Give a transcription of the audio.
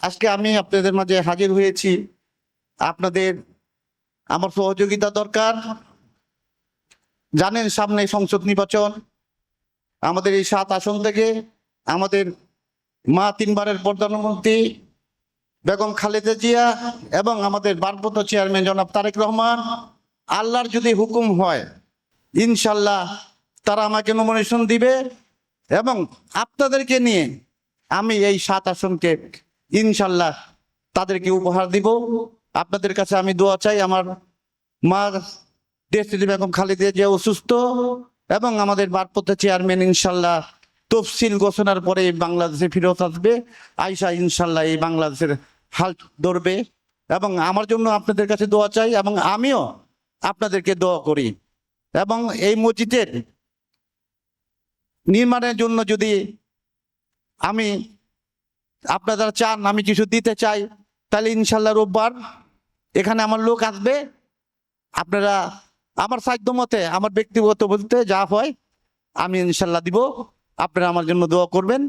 আজকে আমি আপনাদের মাঝে হাজির হয়েছি। আপনাদের আমার সহযোগিতা দরকার। জানেন সামনে সংসদ নির্বাচন। আমাদের এই সাত আসন থেকে আমাদের মা তিনবারের প্রধানমন্ত্রী বেগম খালেদা জিয়া এবং আমাদের ভারপ্রাপ্ত চেয়ারম্যান জনাব তারেক রহমান, আল্লাহর যদি হুকুম হয় ইনশাল্লাহ তারা আমাকে নমিনেশন দিবে এবং আপনাদেরকে নিয়ে আমি এই সাত আসনকে ইনশাল্লাহ তাদেরকে উপহার দিব। আপনাদের কাছে আমি দোয়া চাই, আমার মা দেশটি বেগম খালেদা জিয়া অসুস্থ এবং আমাদের ভারপ্রাপ্ত চেয়ারম্যান ইনশাল্লাহ তফসিল ঘোষণার পরে বাংলাদেশে ফেরত আসবে। আইসা ইনশাল্লাহ এই বাংলাদেশের হাল ধরবে এবং আমার জন্য আপনাদের কাছে দোয়া চাই এবং আমিও আপনাদেরকে দোয়া করি। এবং এই মসজিদের নির্মাণের জন্য যদি আমি আপনারা চান আমি কিছু দিতে চাই, তাহলে ইনশাল্লাহ রোববার এখানে আমার লোক আসবে। আপনারা আমার সাধ্য মতে, আমার ব্যক্তিগত বলতে যা হয়, আমি ইনশাল্লাহ দিব। আপনারা আমার জন্য দোয়া করবেন।